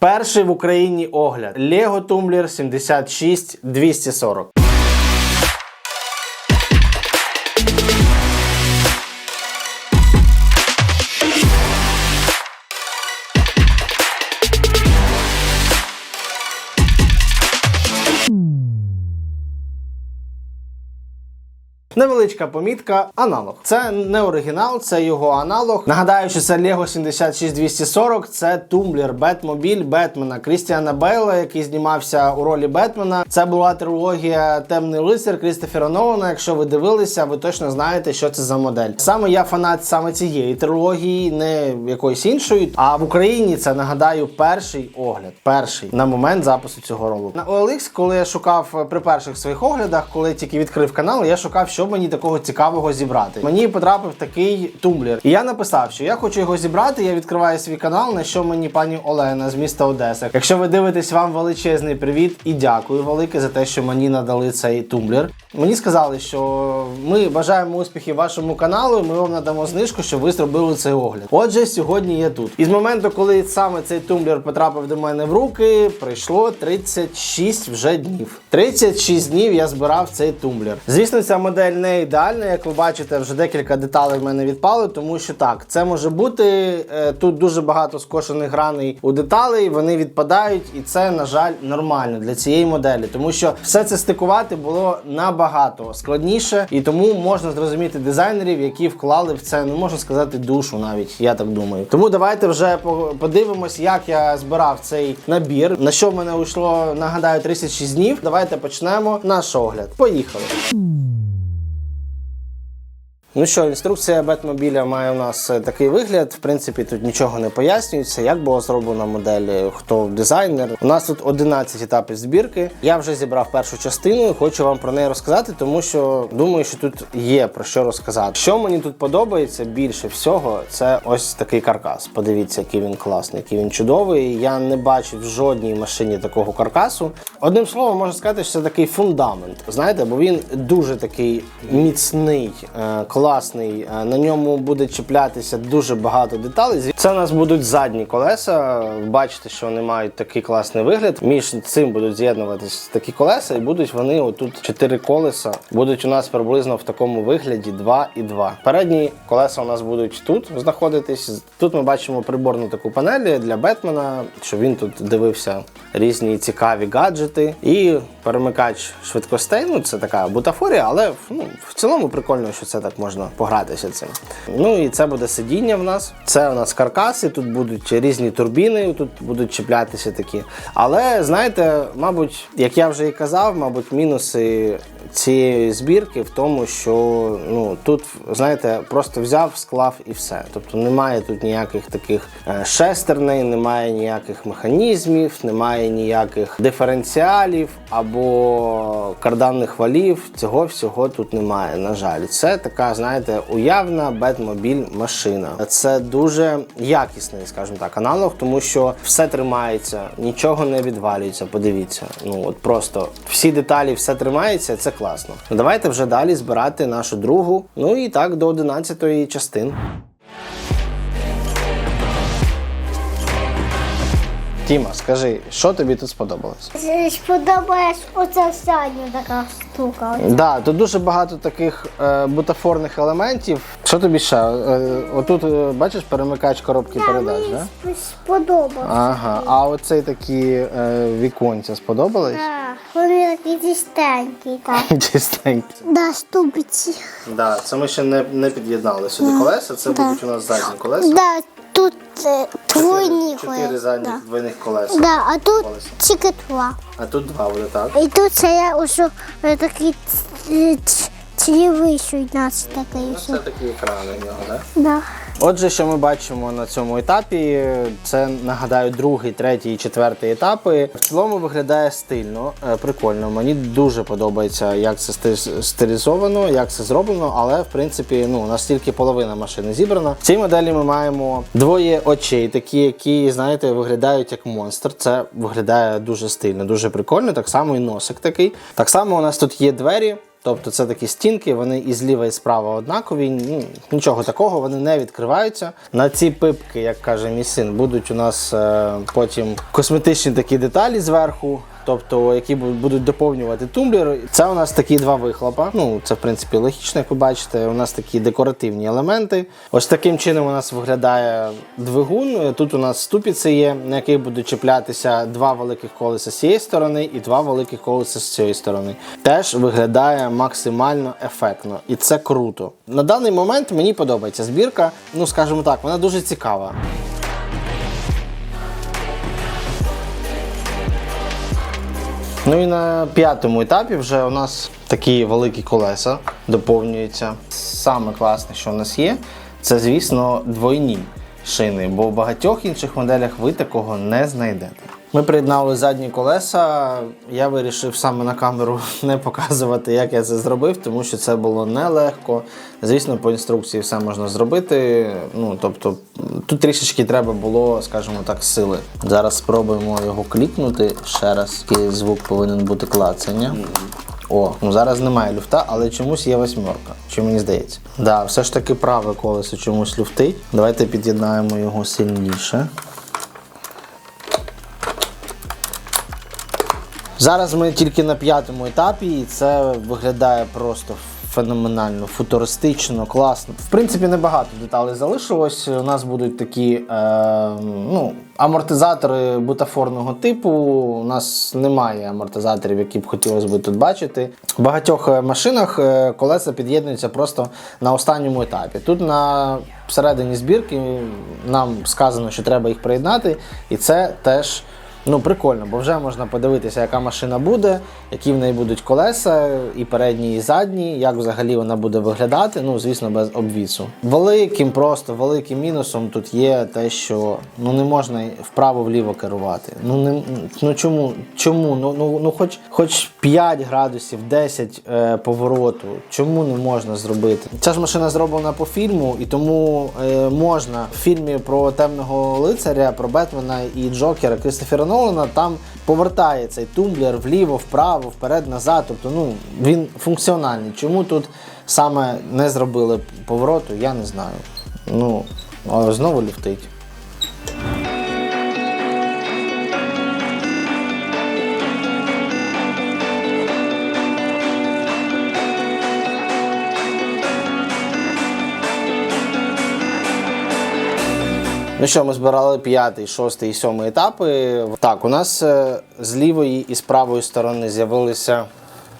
Перший в Україні огляд Lego Tumbler 76240. Невеличка помітка, аналог. Це не оригінал, це його аналог. Нагадаю, що це Lego 76240, це тумблер Бетмобіль Бетмена Крістіана Бейла, який знімався у ролі Бетмена. Це була трилогія Темний лицар Крістофера Нолана. Якщо ви дивилися, ви точно знаєте, що це за модель. Саме я фанат саме цієї трилогії, не якоїсь іншої. А в Україні це нагадаю перший огляд. Перший на момент запису цього ролику. На OLX, коли я шукав при перших своїх оглядах, коли тільки відкрив канал, я шукав, що мені такого цікавого зібрати. Мені потрапив такий тумблер. І я написав, що я хочу його зібрати. Я відкриваю свій канал, на що мені пані Олена з міста Одеса. Якщо ви дивитесь, вам величезний привіт і дякую велике за те, що мені надали цей тумблер. Мені сказали, що ми бажаємо успіхів вашому каналу. Ми вам надамо знижку, щоб ви зробили цей огляд. Отже, сьогодні я тут. І з моменту, коли саме цей тумблер потрапив до мене в руки, пройшло 36 вже днів. 36 днів я збирав цей тумблер. Звісно, ця модель не ідеальна. Як ви бачите, вже декілька деталей в мене відпали, тому що так, це може бути е, тут дуже багато скошених граней у деталей, вони відпадають, і це, на жаль, нормально для цієї моделі, тому що все це стикувати було набагато складніше, і тому можна зрозуміти дизайнерів, які вклали в це, ну можна сказати, душу навіть. Я так думаю. Тому давайте вже подивимось, як я збирав цей набір. На що в мене уйшло, нагадаю, 36 днів. Давайте почнемо наш огляд. Поїхали. Ну що, інструкція Бетмобіля має у нас е, такий вигляд. В принципі, тут нічого не пояснюється, як була зроблена модель, е, хто дизайнер. У нас тут 11 етапів збірки. Я вже зібрав першу частину і хочу вам про неї розказати, тому що думаю, що тут є про що розказати. Що мені тут подобається більше всього, це ось такий каркас. Подивіться, який він класний, який він чудовий. Я не бачив в жодній машині такого каркасу. Одним словом, можна сказати, що це такий фундамент. Знаєте, бо він дуже такий міцний, е, класний. Е, На ньому буде чіплятися дуже багато деталей. Це у нас будуть задні колеса. Бачите, що вони мають такий класний вигляд. Між цим будуть з'єднуватись такі колеса, і будуть вони отут чотири колеса. Будуть у нас приблизно в такому вигляді 2 і 2. Передні колеса у нас будуть тут знаходитись. Тут ми бачимо приборну таку панель для Бетмена, щоб він тут дивився різні цікаві гаджети. І перемикач швидкостей. Ну, це така бутафорія, але ну, в цілому прикольно, що це так можна погратися цим. Ну і це буде сидіння в нас. Це у нас каркаси, тут будуть різні турбіни, тут будуть чіплятися такі. Але знаєте, мабуть, як я вже і казав, мабуть, мінуси цієї збірки в тому, що ну тут, знаєте, просто взяв, склав і все. Тобто немає тут ніяких таких е, шестерней, немає ніяких механізмів, немає ніяких диференціалів або карданних валів. Цього всього тут немає. На жаль, це така, знаєте, уявна бетмобіль машина. Це дуже якісний, скажімо так, аналог, тому що все тримається, нічого не відвалюється. Подивіться, ну от просто всі деталі, все тримається. Це класно. Ну, Давайте вже далі збирати нашу другу. Ну і так до 11-ї частин. Тіма, скажи, що тобі тут сподобалось? Сподобалась оця задня така штука. Да, тут дуже багато таких е, бутафорних елементів. Що тобі ще? Е, отут е, бачиш перемикач коробки передач, Мені да? сподобалось. Ага. А оцей такі е, віконця сподобались? Так, вони такі чистенькі, так. Чистенькі. Да, ступиці. Да, це ми ще не, не під'єднали сюди колеса. Це Да. будуть у нас задні колеса. Да, тут твой двойні Чотири колеса. задніх Да. двойних колеса. Да, а тут Колеса. тільки два. А тут два буде так. І тут це я уже е, такий ц- ц- цільовий у нас такий. Ну. Це такі екрани в нього, так? Да. Отже, що ми бачимо на цьому етапі, це нагадаю другий, третій і четвертий етапи. В цілому виглядає стильно, е, прикольно. Мені дуже подобається, як це стилізовано, як це зроблено, але в принципі, ну настільки половина машини зібрана. В цій моделі ми маємо двоє очей, такі, які, знаєте, виглядають як монстр. Це виглядає дуже стильно, дуже прикольно. Так само і носик такий. Так само у нас тут є двері. Тобто це такі стінки, вони і зліва, і справа однакові. Нічого такого, вони не відкриваються. На ці пипки, як каже мій син, будуть у нас е, потім косметичні такі деталі зверху. Тобто, які бу- будуть доповнювати тумблер. Це у нас такі два вихлопа. Ну, це в принципі логічно, як ви бачите. У нас такі декоративні елементи. Ось таким чином у нас виглядає двигун. Тут у нас ступіці є, на яких будуть чіплятися два великих колеса з цієї сторони і два великих колеса з цієї сторони. Теж виглядає максимально ефектно, і це круто. На даний момент мені подобається збірка. Ну, скажімо так, вона дуже цікава. Ну і на п'ятому етапі вже у нас такі великі колеса доповнюються. Саме класне, що у нас є, це, звісно, двойні шини, бо в багатьох інших моделях ви такого не знайдете. Ми приєднали задні колеса. Я вирішив саме на камеру не показувати, як я це зробив, тому що це було нелегко. Звісно, по інструкції все можна зробити. Ну тобто, тут трішечки треба було, скажімо так, сили. Зараз спробуємо його клікнути ще раз. Такий звук повинен бути клацання. О, ну зараз немає люфта, але чомусь є восьмерка. Чи мені здається? Да, все ж таки праве колесо чомусь люфтить. Давайте під'єднаємо його сильніше. Зараз ми тільки на п'ятому етапі, і це виглядає просто феноменально, футуристично, класно. В принципі, небагато деталей залишилось. У нас будуть такі е, ну, амортизатори бутафорного типу. У нас немає амортизаторів, які б хотілося б тут бачити. В багатьох е, машинах е, колеса під'єднуються просто на останньому етапі. Тут на всередині збірки нам сказано, що треба їх приєднати, і це теж. Ну, прикольно, бо вже можна подивитися, яка машина буде, які в неї будуть колеса, і передні, і задні, як взагалі вона буде виглядати. Ну, звісно, без обвісу. Великим, просто великим мінусом тут є те, що ну не можна вправо-вліво керувати. Ну не ну чому? Чому? Ну ну, ну хоч хоч 5 градусів, 10 е, повороту. Чому не можна зробити? Ця ж машина зроблена по фільму, і тому е, можна в фільмі про темного лицаря, про Бетмена і Джокера Кристофера Нолана там повертає цей тумблер вліво, вправо, вперед, назад. Тобто, ну він функціональний. Чому тут саме не зробили повороту, я не знаю. Ну, але знову ліфтить. Ну що, ми збирали п'ятий, шостий і сьомий етапи. Так, у нас е, з лівої і з правої сторони з'явилися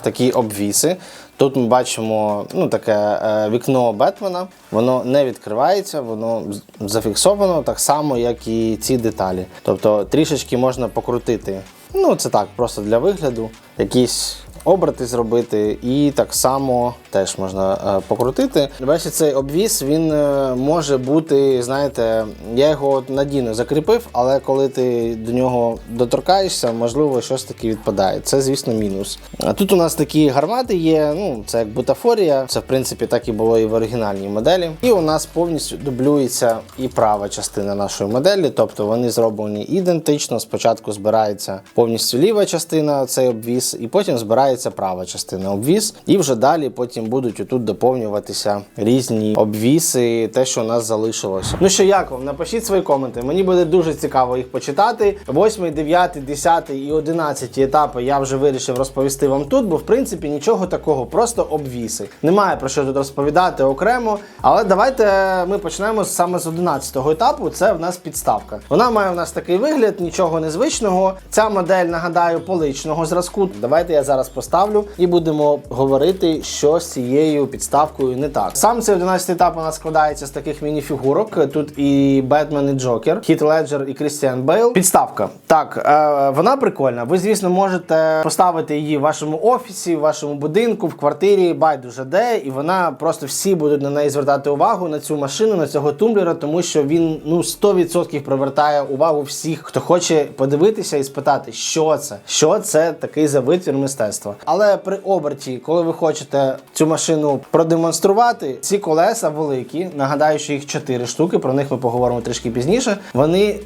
такі обвіси. Тут ми бачимо ну, таке е, вікно Бетмена. Воно не відкривається, воно зафіксовано так само, як і ці деталі. Тобто трішечки можна покрутити. Ну, це так, просто для вигляду. Якісь оберти зробити, і так само теж можна е, покрутити. Бачите, цей обвіс він е, може бути, знаєте, я його надійно закріпив, але коли ти до нього доторкаєшся, можливо, щось таке відпадає. Це, звісно, мінус. Тут у нас такі гармати є. Ну, це як бутафорія. Це в принципі так і було і в оригінальній моделі. І у нас повністю дублюється і права частина нашої моделі, тобто вони зроблені ідентично. Спочатку збирається повністю ліва частина, цей обвіс, і потім збирається права частина обвіс. І вже далі потім будуть отут доповнюватися різні обвіси, те, що у нас залишилося. Ну що, як вам? Напишіть свої коменти. Мені буде дуже цікаво їх почитати. Восьмий, дев'ятий, десятий і одинадцятий етапи я вже вирішив розповісти вам тут, бо в принципі нічого такого, просто обвіси. Немає про що тут розповідати окремо. Але давайте ми почнемо саме з 11-го етапу. Це в нас підставка. Вона має у нас такий вигляд, нічого незвичного. Ця модель, нагадаю, поличного зразку. Давайте я зараз поставлю і будемо говорити, що з цією підставкою не так. Сам цей 11 етап у нас складається з таких міні-фігурок. Тут і Бетмен, і Джокер, Хіт Леджер і Крістіан Бейл. Підставка. Так, е, вона прикольна. Ви, звісно, можете поставити її в вашому офісі, в вашому будинку, в квартирі, байдуже де, і вона просто всі будуть на неї звертати увагу на цю машину, на цього тумблера, тому що він ну 100% привертає увагу всіх, хто хоче подивитися і спитати, що це, що це такий за витвір мистецтва. Але при оберті, коли ви хочете цю машину продемонструвати, ці колеса великі. Нагадаю, що їх 4 штуки. Про них ми поговоримо трішки пізніше. Вони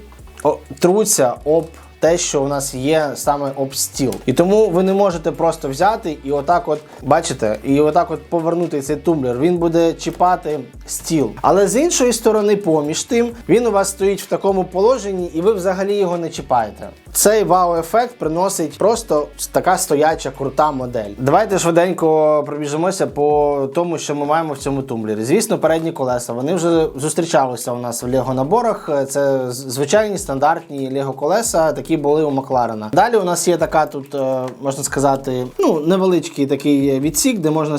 труться об те, що у нас є саме об стіл. І тому ви не можете просто взяти і отак, от бачите, і отак от повернути цей тумблер. Він буде чіпати стіл. Але з іншої сторони, поміж тим, він у вас стоїть в такому положенні, і ви взагалі його не чіпаєте. Цей вау-ефект приносить просто така стояча крута модель. Давайте швиденько пробіжимося по тому, що ми маємо в цьому тумблері. Звісно, передні колеса вони вже зустрічалися у нас в Лего наборах. Це звичайні стандартні Лего колеса, такі були у Макларена. Далі у нас є така тут, е, можна сказати, ну невеличкий такий відсік, де можна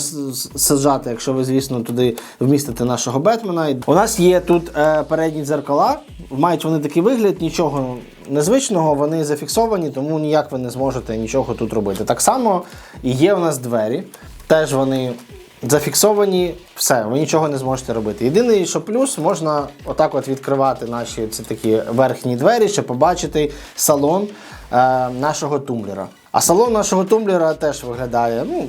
саджати, якщо ви, звісно, туди вмістите нашого Бетмена. У нас є тут е, передні дзеркала. Мають вони такий вигляд, нічого незвичного, вони зафіксовані, тому ніяк ви не зможете нічого тут робити. Так само і є у нас двері, теж вони зафіксовані, все, ви нічого не зможете робити. Єдиний, що плюс, можна отак от відкривати наші ці такі верхні двері, щоб побачити салон е, нашого тумблера. А салон нашого тумблера теж виглядає ну,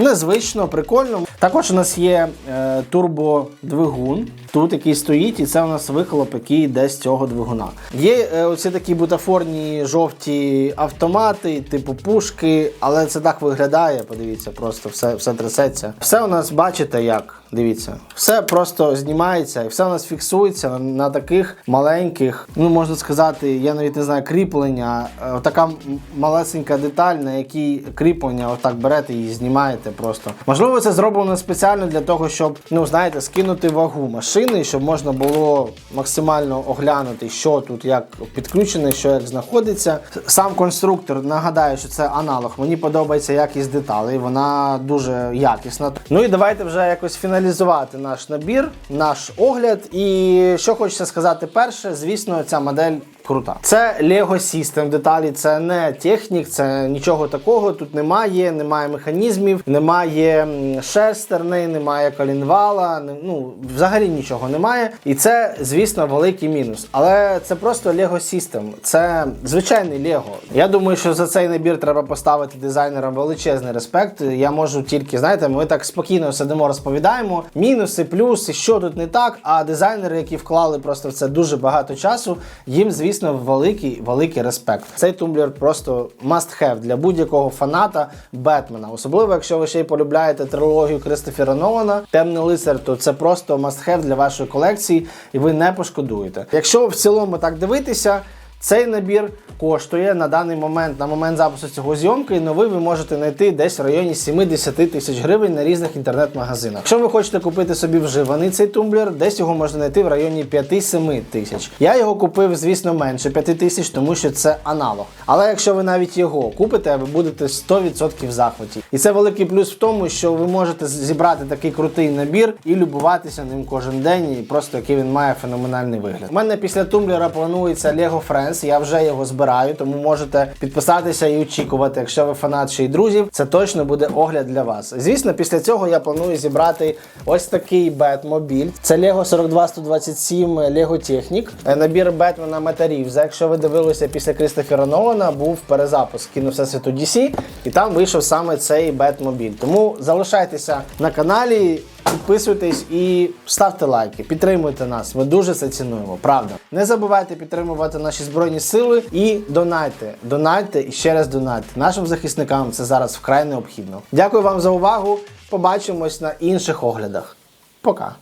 незвично, прикольно. Також у нас є е, турбодвигун, тут який стоїть, і це у нас вихлоп, який йде з цього двигуна. Є е, оці такі бутафорні жовті автомати, типу пушки, але це так виглядає. Подивіться, просто все, все трясеться. Все у нас бачите як. Дивіться, все просто знімається і все у нас фіксується на, таких маленьких, ну можна сказати, я навіть не знаю, кріплення. Е, Така малесенька деталь, на якій кріплення, отак берете і знімаєте просто. Можливо, це зроблено спеціально для того, щоб ну знаєте, скинути вагу машини, щоб можна було максимально оглянути, що тут як підключене, що як знаходиться. Сам конструктор нагадаю, що це аналог. Мені подобається якість деталей, вона дуже якісна. Ну і давайте вже якось фіналізувати наш набір, наш огляд. І що хочеться сказати перше, звісно, ця модель. Крута. Це Lego System деталі, це не технік, це нічого такого. Тут немає, немає механізмів, немає шестерни, немає колінвала, ну взагалі нічого немає. І це, звісно, великий мінус. Але це просто Lego System, це звичайний Lego. Я думаю, що за цей набір треба поставити дизайнерам величезний респект. Я можу тільки, знаєте, ми так спокійно сидимо, розповідаємо мінуси, плюси, що тут не так. А дизайнери, які вклали просто в це дуже багато часу, їм, звісно, великий великий респект. Цей тумблер просто must have для будь-якого фаната Бетмена. Особливо, якщо ви ще й полюбляєте трилогію Кристофера Нолана, Темний лицар, то це просто must have для вашої колекції, і ви не пошкодуєте. Якщо в цілому так дивитися. Цей набір коштує на даний момент, на момент запису цього зйомки, новий ви можете знайти десь в районі 70 тисяч гривень на різних інтернет-магазинах. Якщо ви хочете купити собі вживаний цей тумблер, десь його можна знайти в районі 5-7 тисяч. Я його купив, звісно, менше 5 тисяч, тому що це аналог. Але якщо ви навіть його купите, ви будете 100% в захваті. І це великий плюс в тому, що ви можете зібрати такий крутий набір і любуватися ним кожен день, і просто який він має феноменальний вигляд. У мене після тумблера планується Lego Friends, я вже його збираю, тому можете підписатися і очікувати. Якщо ви фанат ще й друзів, це точно буде огляд для вас. Звісно, після цього я планую зібрати ось такий Бетмобіль. Це Lego 42127 Lego Technic. Набір Бетмена Метарівза. Якщо ви дивилися після Крістофера Нолана, був перезапуск кіно Всесвіту DC, і там вийшов саме цей Бетмобіль. Тому залишайтеся на каналі. Підписуйтесь і ставте лайки, підтримуйте нас. Ми дуже це цінуємо. Правда. Не забувайте підтримувати наші збройні сили і донайте. Донайте і ще раз донайте. Нашим захисникам це зараз вкрай необхідно. Дякую вам за увагу. Побачимось на інших оглядах. Пока.